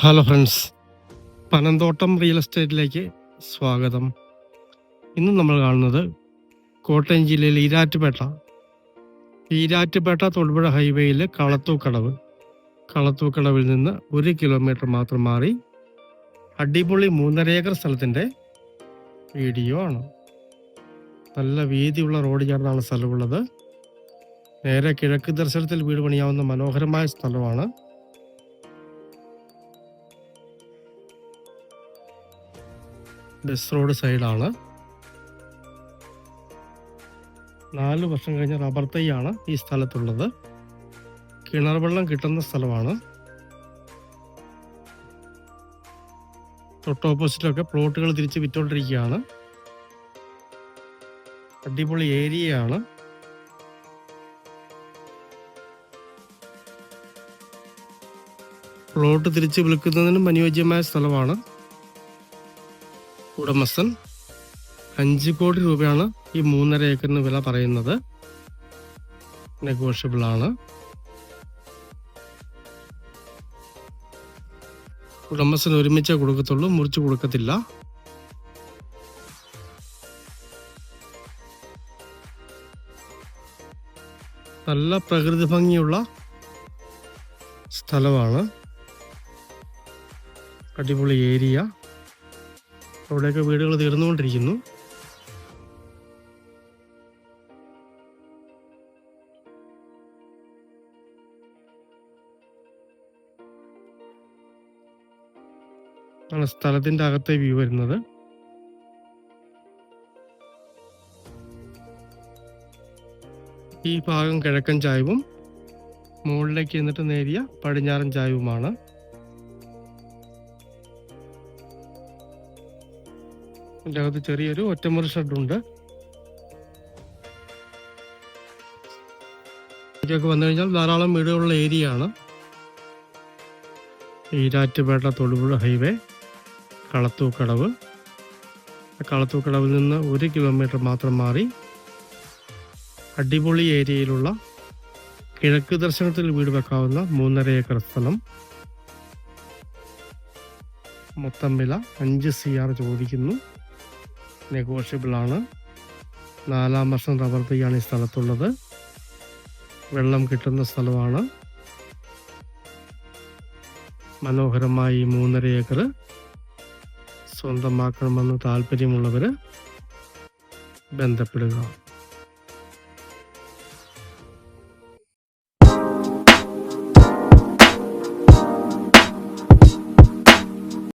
Hello friends Panamthottam real എസ്റ്റേറ്റിലേക്ക് സ്വാഗതം. ഇന്ന് നമ്മൾ കാണുന്നത് കോട്ടയം ജില്ലയിൽ ഈരാറ്റുപേട്ട. ഈരാറ്റുപേട്ട തൊടുപുഴ ഹൈവേയിൽ കളത്തൂക്കടവ്. കളത്തൂക്കടവിൽ നിന്ന് ഒരു കിലോമീറ്റർ മാത്രം മാറി അടിപൊളി മൂന്നര ഏക്കർ സ്ഥലത്തിന്റെ വീഡിയോ ആണ്. നല്ല വീതിയുള്ള റോഡ് ചേർന്നാണ് സ്ഥലമുള്ളത്. നേരെ കിഴക്ക് ദർശനത്തിൽ വീട് പണിയാവുന്ന മനോഹരമായ സ്ഥലമാണ് ബസ് റോഡ് സൈഡാണ് നാല് വർഷം കഴിഞ്ഞ റബ്ബർ തൈയാണ് ഈ സ്ഥലത്തുള്ളത്. കിണർ വെള്ളം കിട്ടുന്ന സ്ഥലമാണ്. തൊട്ട് ഓപ്പോസിറ്റൊക്കെ പ്ലോട്ടുകൾ തിരിച്ച് വിറ്റോണ്ടിരിക്കുകയാണ്. അടിപൊളി ഏരിയയാണ്. പ്ലോട്ട് തിരിച്ച് വിൽക്കുന്നതിനും അനുയോജ്യമായ സ്ഥലമാണ്. ഉടമസ്ഥൻ അഞ്ച് കോടി രൂപയാണ് ഈ മൂന്നര ഏക്കറിന് വില പറയുന്നത്. നെഗോഷ്യബിൾ ആണ്. ഉടമസ്ഥൻ ഒരുമിച്ചേ കൊടുക്കത്തുള്ളൂ മുറിച്ച് കൊടുക്കത്തില്ല. നല്ല പ്രകൃതി ഭംഗിയുള്ള സ്ഥലമാണ്. അടിപൊളി ഏരിയ. അവിടെയൊക്കെ വീടുകൾ തീർന്നുകൊണ്ടിരിക്കുന്നു. സ്ഥലത്തിന്റെ അകത്തെ വ്യൂ വരുന്നത്. ഈ ഭാഗം കിഴക്കൻ ചായവും മുകളിലേക്ക് എന്നിട്ട് നേരിയ പടിഞ്ഞാറൻ ചായവുമാണ്. ഇതിന്റെ അകത്ത് ചെറിയൊരു ഒറ്റമുറി ഷെഡുണ്ട് ഇതൊക്കെ വന്നു കഴിഞ്ഞാൽ ധാരാളം വീടുകളുള്ള ഏരിയ ആണ്. ഈരാറ്റുപേട്ട തൊടുപുഴ ഹൈവേ കളത്തൂക്കടവ്. കളത്തൂക്കടവിൽ നിന്ന് ഒരു കിലോമീറ്റർ മാത്രം മാറി അടിപൊളി ഏരിയയിലുള്ള കിഴക്ക് ദർശനത്തിൽ വീട് വെക്കാവുന്ന മൂന്നര ഏക്കർ സ്ഥലം. മൊത്തം വില അഞ്ച് സി ആർ ചോദിക്കുന്നു. നെഗോഷ്യബിൾ ആണ് നാലാം വർഷം റബ്ബർ പെയ്യാണ് ഈ സ്ഥലത്തുള്ളത്. വെള്ളം കിട്ടുന്ന സ്ഥലമാണ്. മനോഹരമായി മൂന്നര ഏക്കർ സ്വന്തമാക്കണമെന്ന് താല്പര്യമുള്ളവർ ബന്ധപ്പെടുക.